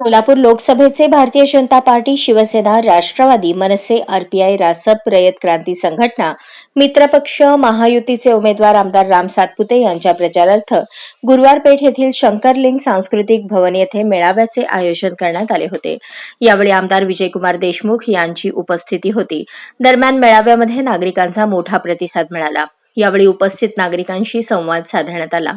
सोलापूर लोकसभेचे भारतीय जनता पार्टी शिवसेना राष्ट्रवादी मनसे आरपीआय रासप रयत क्रांती संघटना मित्रपक्ष महायुतीचे उमेदवार आमदार राम सातपुते यांच्या प्रचारार्थ गुरुवार पेठ येथील शंकरलिंग सांस्कृतिक भवन येथे मेळाव्याचे आयोजन करण्यात आले होते. यावेळी आमदार विजयकुमार देशमुख यांची उपस्थिती होती. दरम्यान मेळाव्यामध्ये नागरिकांचा मोठा प्रतिसाद मिळाला. यावेळी उपस्थित नागरिकांशी संवाद साधण्यात आला.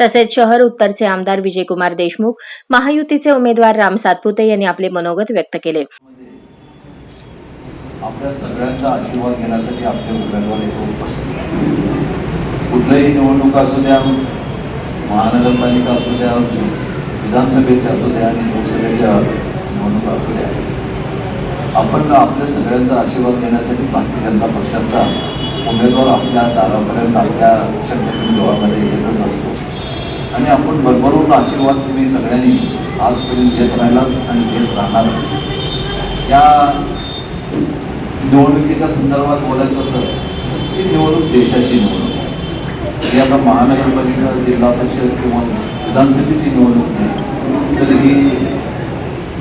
तसेच शहर उत्तरचे आमदार विजयकुमार देशमुख महायुतीचे उमेदवार राम सातपुते यांनी आपले मनोगत व्यक्त केले. आपल्या सगळ्यांचा आशीर्वाद घेण्यासाठी आपले उमेदवार येथे उपस्थित कुठल्याही निवडणूक असू द्या महानगरपालिका असू द्या विधानसभेच्या असू द्या आणि लोकसभेच्या निवडणुका असू द्या. आपण आपल्या सगळ्यांचा आशीर्वाद घेण्यासाठी भारतीय जनता पक्षाचा उमेदवार आपल्या दारापर्यंत आपल्या शक्तीतून देवामध्ये येतच असतो आणि आपण भरभरून आशीर्वाद तुम्ही सगळ्यांनी आजपर्यंत घेत राहिलात आणि घेत राहणारच या निवडणुकीच्या संदर्भात बोलायचं तर ही निवडणूक देशाची निवडणूक आहे ही आता महानगरपालिका जिल्हा परिषद किंवा विधानसभेची निवडणूक नाही तर ही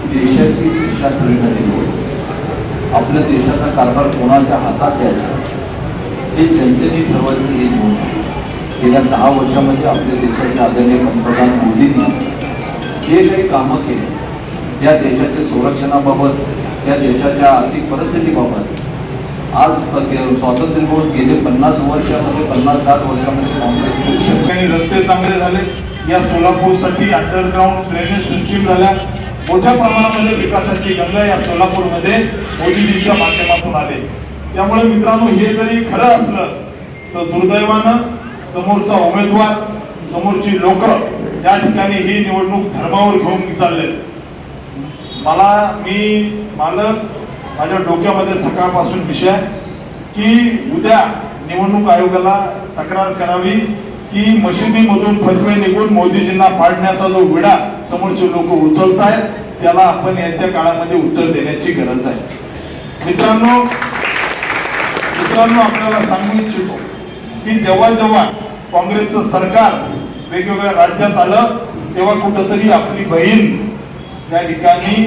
देशाची दिशा ठरविणारी निवडणूक आपल्या देशाचा कारभार कोणाच्या हातात द्यायचा हे चैतन्य ठरवायचं हे धोरण गेल्या दहा वर्षामध्ये आपल्या देशाचे आदरणीय पंतप्रधान मोदींनी जे काही कामं केली या देशाच्या संरक्षणाबाबत या देशाच्या आर्थिक परिस्थितीबाबत आज स्वातंत्र्य मिळून गेले पन्नास वर्षामध्ये पन्नास साठ वर्षामध्ये काँग्रेस काही रस्ते चांगले झाले. या सोलापूरसाठी अंडरग्राऊंड ड्रेनेज सिस्टीम झाल्या. मोठ्या प्रमाणामध्ये विकासाची गंगा या सोलापूरमध्ये मोदीजींच्या माध्यमातून आले. त्यामुळे मित्रांनो हे जरी खरं असलं तर दुर्दैवानं समोरचा उमेदवार समोरची लोक त्या ठिकाणी ही निवडणूक धर्मावर घेऊन चालले मला मी मालक माझ्या डोक्यामध्ये सकाळपासून विषय की उद्या निवडणूक आयोगाला तक्रार करावी की मशिदीमधून फतवे निघून मोदीजींना पाडण्याचा जो विडा समोरचे लोक उचलत आहेत त्याला आपण येत्या काळामध्ये उत्तर देण्याची गरज आहे. मित्रांनो मित्रांनो आपल्याला सांगू इच्छितो की जेव्हा जेव्हा काँग्रेसचं सरकार वेगवेगळ्या राज्यात आलं तेव्हा कुठंतरी आपली बहीण त्या ठिकाणी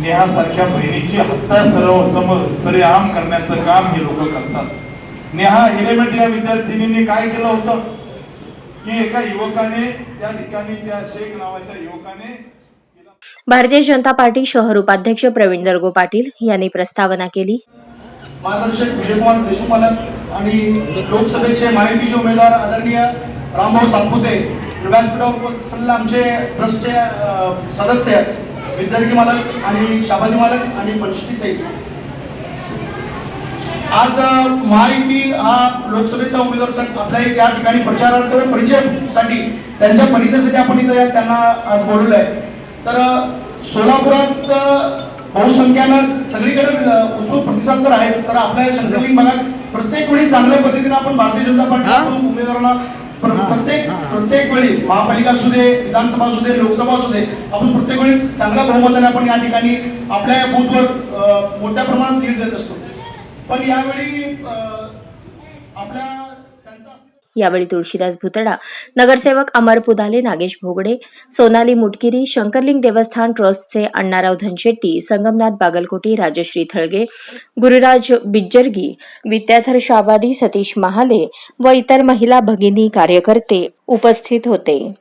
नेहासारख्या बहिणीची हत्या सर्व समोर सरेआम करण्याचं काम हे लोक करतात. नेहा हिरेमेट या विद्यार्थिनींनी काय केलं होतं? की एका युवकाने त्या ठिकाणी त्या शेख नावाच्या युवकाने भारतीय जनता पार्टी शहर उपाध्यक्ष प्रवीण दर्गो पाटील यांनी प्रस्तावना केली. मार्गदर्शक विजयकुमार देशमुख मालक आणि लोकसभेचे माहितीचे उमेदवार आदरणीय रामभाऊ सातपुते व्यासपीठावर आमचे ट्रस्टचे सदस्य विजर्गी मालक आणि शाबादी मालक आणि पंचशीताई आज माहिती महायुती हा लोकसभेचा उमेदवार सा- आपल्या या ठिकाणी प्रचारार्थ परिचयासाठी त्यांच्या परिचयासाठी आपण इथं त्यांना आज बोलवलं आहे तर सोलापुरात बहुसंख्यानं सगळीकडे उत्स्फूर्त प्रतिसाद तर आहेच. तर आपल्या शंकरलिंग भागात प्रत्येक वेळी चांगल्या पद्धतीने आपण भारतीय जनता पार्टी उमेदवारांना प्र- प्रत्येक प्रत्येक वेळी महापालिका असू दे विधानसभा असू दे लोकसभा असू दे आपण प्रत्येक वेळी चांगल्या बहुमताने आपण या ठिकाणी आपल्या या बूथवर मोठ्या प्रमाणात लीड देत असतो. पण यावेळी आपल्या त्यांचा यावेळी तुळशीदास भुतडा नगरसेवक अमर पुदाले नागेश भोगडे सोनाली मुटकिरी शंकरलिंग देवस्थान ट्रस्टचे अण्णाराव धनशेट्टी संगमनाथ बागलकोटी राजश्री थळगे गुरुराज बिज्जरगी विद्याधर शाबादी सतीश महाले व इतर महिला भगिनी कार्यकर्ते उपस्थित होते.